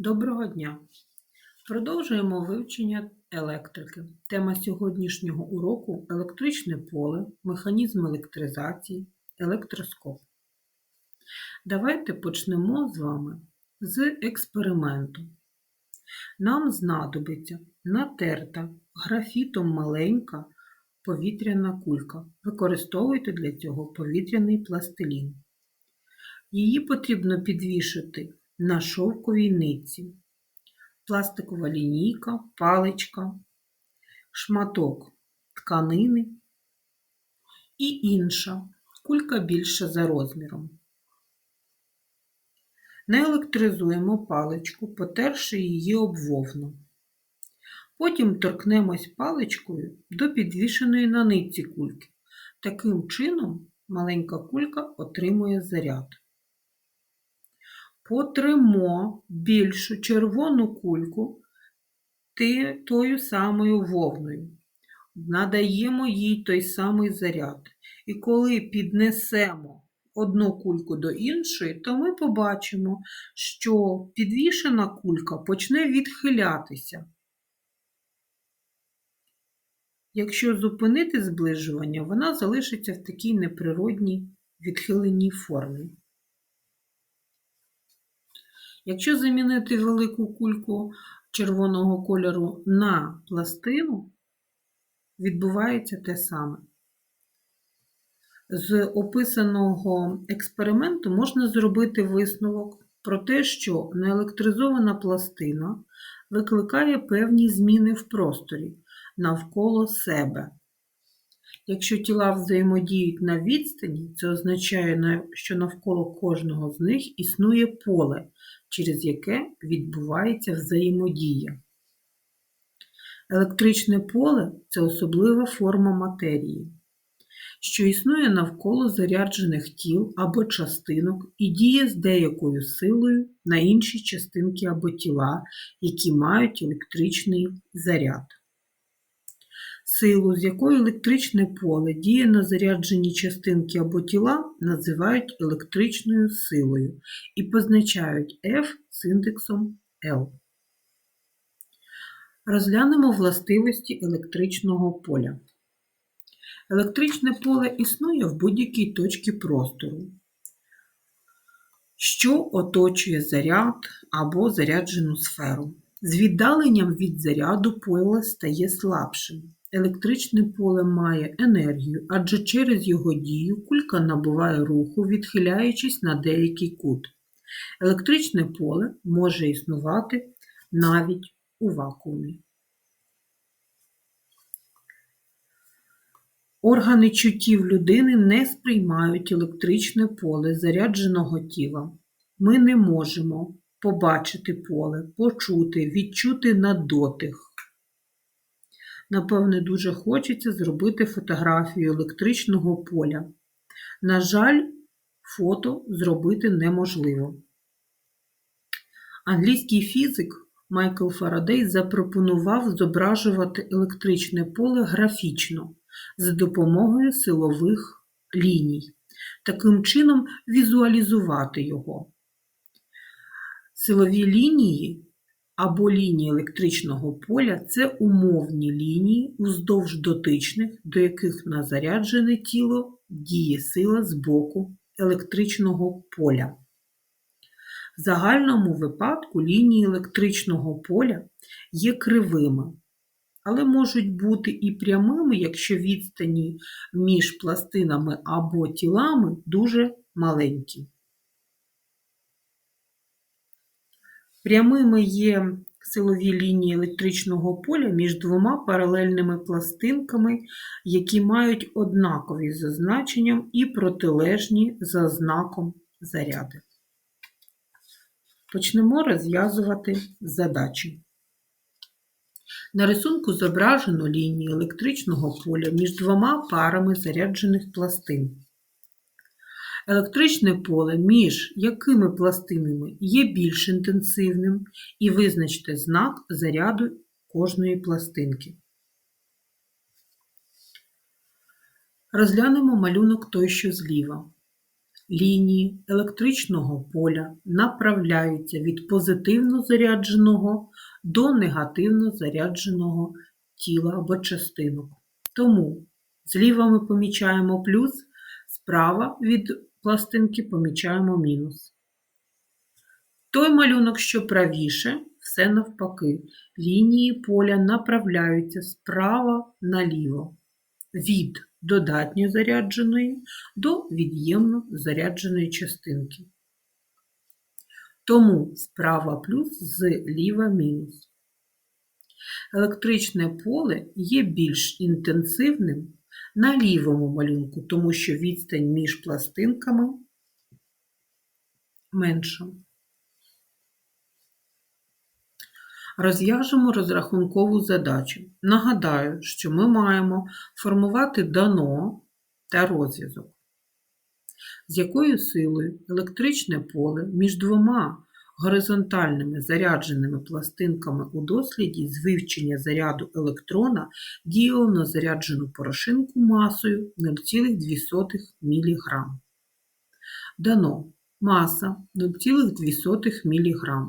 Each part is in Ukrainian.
Доброго дня! Продовжуємо вивчення електрики. Тема сьогоднішнього уроку електричне поле, механізм електризації, електроскоп. Давайте почнемо з вами з експерименту. Нам знадобиться натерта графітом маленька повітряна кулька. Використовуйте для цього повітряний пластилін. Її потрібно підвішати на шовковій нитці, пластикова лінійка, паличка, шматок тканини і інша, кулька більша за розміром. Наелектризуємо паличку, потерши її об вовну. Потім торкнемось паличкою до підвішеної на нитці кульки. Таким чином маленька кулька отримує заряд. Потримо більшу червону кульку тою самою вовною. Надаємо їй той самий заряд. І коли піднесемо одну кульку до іншої, то ми побачимо, що підвішена кулька почне відхилятися. Якщо зупинити зближування, вона залишиться в такій неприродній відхиленій формі. Якщо замінити велику кульку червоного кольору на пластину, відбувається те саме. З описаного експерименту можна зробити висновок про те, що неелектризована пластина викликає певні зміни в просторі навколо себе. Якщо тіла взаємодіють на відстані, це означає, що навколо кожного з них існує поле, через яке відбувається взаємодія. Електричне поле це особлива форма матерії, що існує навколо заряджених тіл або частинок і діє з деякою силою на інші частинки або тіла, які мають електричний заряд. Силу, з якою електричне поле діє на заряджені частинки або тіла, називають електричною силою і позначають F з індексом L. Розглянемо властивості електричного поля. Електричне поле існує в будь-якій точці простору, що оточує заряд або заряджену сферу. З віддаленням від заряду поле стає слабшим. Електричне поле має енергію, адже через його дію кулька набуває руху, відхиляючись на деякий кут. Електричне поле може існувати навіть у вакуумі. Органи чуттів людини не сприймають електричне поле зарядженого тіла. Ми не можемо побачити поле, почути, відчути на дотик. Напевне, дуже хочеться зробити фотографію електричного поля. На жаль, фото зробити неможливо. Англійський фізик Майкл Фарадей запропонував зображувати електричне поле графічно за допомогою силових ліній, таким чином візуалізувати його. Силові лінії або лінії електричного поля це умовні лінії уздовж дотичних, до яких на заряджене тіло діє сила з боку електричного поля. В загальному випадку лінії електричного поля є кривими, але можуть бути і прямими, якщо відстані між пластинами або тілами дуже маленькі. Прямими є силові лінії електричного поля між двома паралельними пластинками, які мають однакові за значенням і протилежні за знаком заряди. Почнемо розв'язувати задачі. На рисунку зображено лінії електричного поля між двома парами заряджених пластин. Електричне поле між якими пластинами є більш інтенсивним і визначте знак заряду кожної пластинки. Розглянемо малюнок той, що зліва. лінії електричного поля направляються від позитивно зарядженого до негативно зарядженого тіла або частинок. Тому зліва ми помічаємо плюс, справа від пластинки помічаємо мінус. Той малюнок, що правіше, все навпаки. Лінії поля направляються справа наліво від додатньо зарядженої до від'ємно зарядженої частинки. Тому справа плюс зліва мінус. Електричне поле є більш інтенсивним на лівому малюнку, тому що відстань між пластинками менша. Розв'яжемо розрахункову задачу. Нагадаю, що ми маємо формувати дано та розв'язок. З якою силою електричне поле між двома горизонтальними зарядженими пластинками у досліді з вивчення заряду електрона діяло на заряджену порошинку масою 0,2 мг. Дано маса 0,2 мг.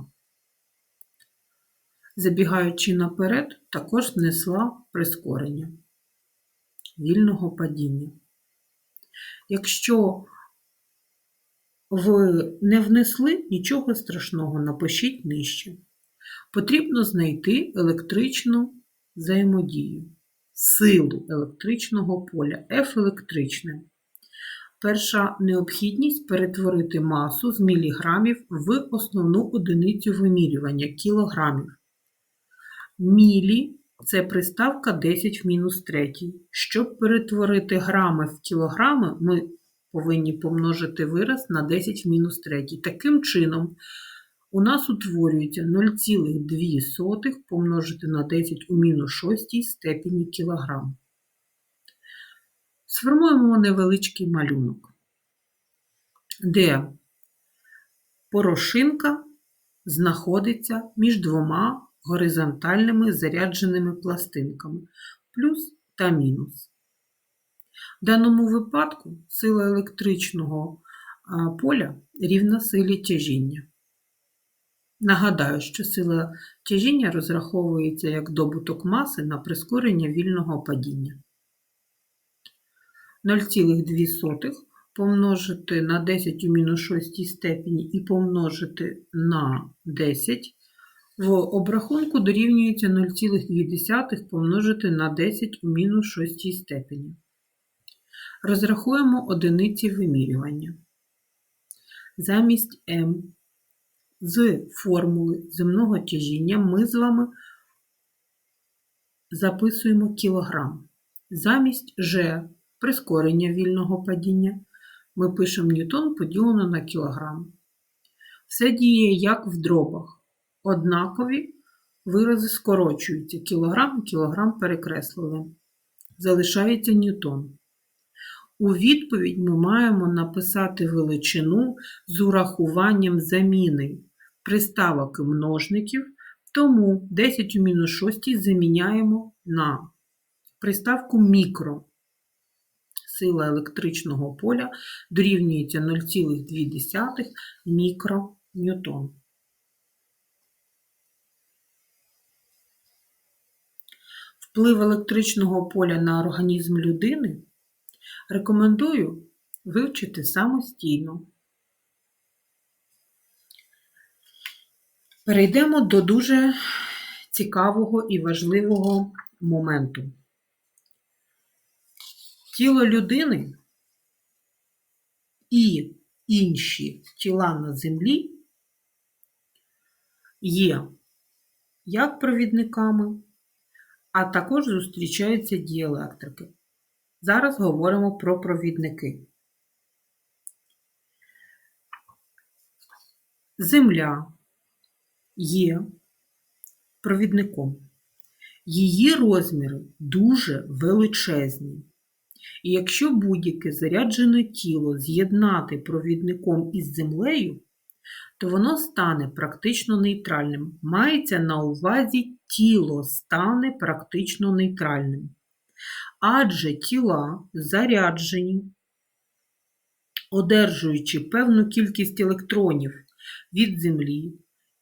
Забігаючи наперед, також внесла прискорення вільного падіння. Якщо ви не внесли нічого страшного, напишіть нижче. Потрібно знайти електричну взаємодію, силу електричного поля, F електричне. Перша необхідність перетворити масу з міліграмів в основну одиницю вимірювання кілограмів. Мілі це приставка 10 в мінус 3. Щоб перетворити грами в кілограми, ми повинні помножити вираз на 10 в мінус 3. Таким чином, у нас утворюється 0,2 помножити на 10 у мінус 6 степені кілограм. Сформуємо невеличкий малюнок, де порошинка знаходиться між двома горизонтальними зарядженими пластинками плюс та мінус. В даному випадку сила електричного поля рівна силі тяжіння. Нагадаю, що сила тяжіння розраховується як добуток маси на прискорення вільного падіння. 0,2 помножити на 10 у мінус 6 степені і помножити на 10 в обрахунку дорівнюється 0,2 помножити на 10 у мінус 6 степені. Розрахуємо одиниці вимірювання. Замість М з формули земного тяжіння ми з вами записуємо кілограм. Замість Ж прискорення вільного падіння ми пишемо ньютон поділено на кілограм. Все діє як в дробах однакові вирази скорочуються. Кілограм кілограм перекреслили. Залишається ньютон. У відповідь ми маємо написати величину з урахуванням заміни приставок і множників, тому 10 у мінус 6 заміняємо на приставку мікро. Сила електричного поля дорівнюється 0,2 мікроньютон. Вплив електричного поля на організм людини рекомендую вивчити самостійно. Перейдемо до дуже цікавого і важливого моменту. Тіло людини і інші тіла на землі є як провідниками, а також зустрічаються діелектрики. Зараз говоримо про провідники. Земля є провідником. Її розміри дуже величезні. І якщо будь-яке заряджене тіло з'єднати провідником із землею, то воно стане практично нейтральним. Мається на увазі тіло стане практично нейтральним. Адже тіла заряджені одержуючи певну кількість електронів від Землі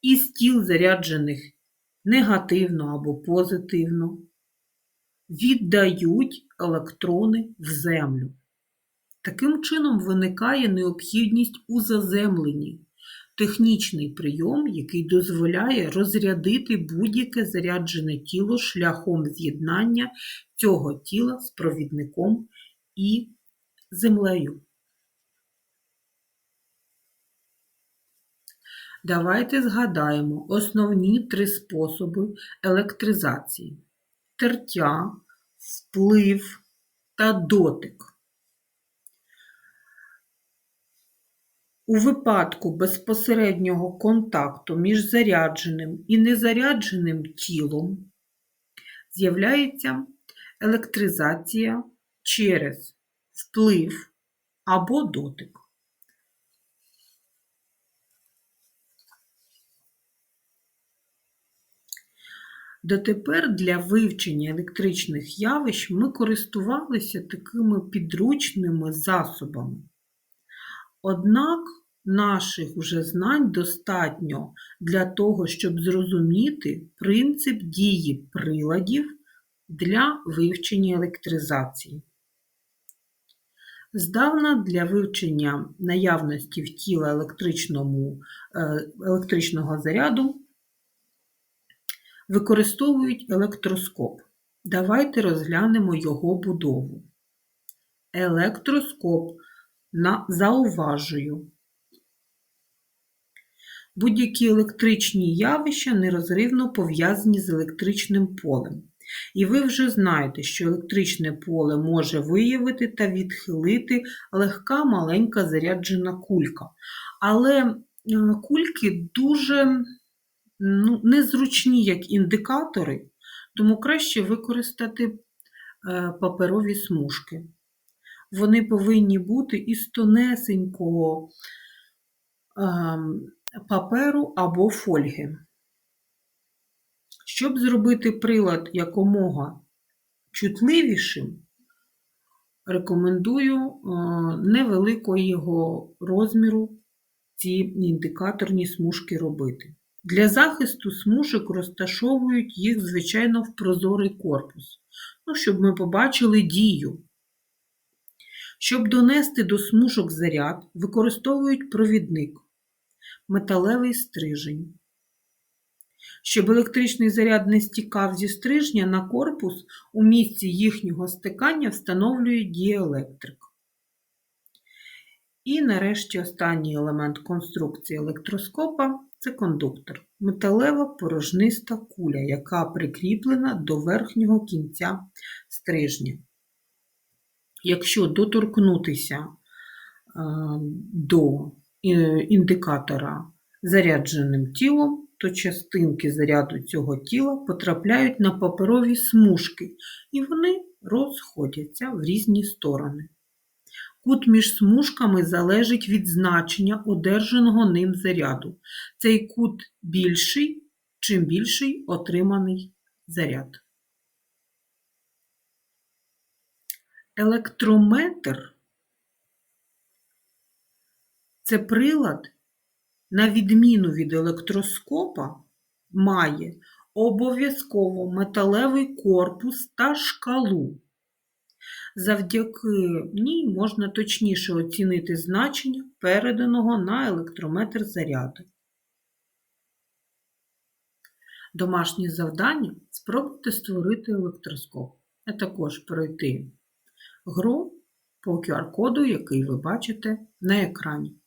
із тіл заряджених негативно або позитивно, віддають електрони в Землю. Таким чином виникає необхідність у заземленні, технічний прийом, який дозволяє розрядити будь-яке заряджене тіло шляхом з'єднання цього тіла з провідником і землею. Давайте згадаємо основні три способи електризації: тертя, вплив та дотик. У випадку безпосереднього контакту між зарядженим і незарядженим тілом з'являється електризація через вплив або дотик. Дотепер для вивчення електричних явищ ми користувалися такими підручними засобами. Однак наших вже знань достатньо для того, щоб зрозуміти принцип дії приладів для вивчення електризації. Здавна для вивчення наявності в тіла електричному, е, електричного заряду використовують електроскоп. Давайте розглянемо його будову. Електроскоп на зауважую. Будь-які електричні явища нерозривно пов'язані з електричним полем. І ви вже знаєте, що електричне поле може виявити та відхилити легка маленька заряджена кулька. Але е, кульки дуже ну, незручні як індикатори, тому краще використати е, паперові смужки. Вони повинні бути із тонесенького паперу або фольги. Щоб зробити прилад якомога чутливішим, рекомендую невеликого розміру ці індикаторні смужки робити. Для захисту смужок розташовують їх, звичайно, в прозорий корпус, ну, щоб ми побачили дію. Щоб донести до смужок заряд, використовують провідник, металевий стрижень. Щоб електричний заряд не стікав зі стрижня на корпус, у місці їхнього стикання встановлюють діелектрик. І нарешті останній елемент конструкції електроскопа це кондуктор, металева порожниста куля, яка прикріплена до верхнього кінця стрижня. Якщо доторкнутися е, до індикатора зарядженим тілом, то частинки заряду цього тіла потрапляють на паперові смужки, і вони розходяться в різні сторони. Кут між смужками залежить від значення одержаного ним заряду. Цей кут більший, чим більший отриманий заряд. Електрометр це прилад, на відміну від електроскопа, має обов'язково металевий корпус та шкалу. Завдяки ній можна точніше оцінити значення переданого на електрометр заряду. Домашнє завдання спробуйте створити електроскоп, а також пройти гру по QR-коду, який ви бачите на екрані.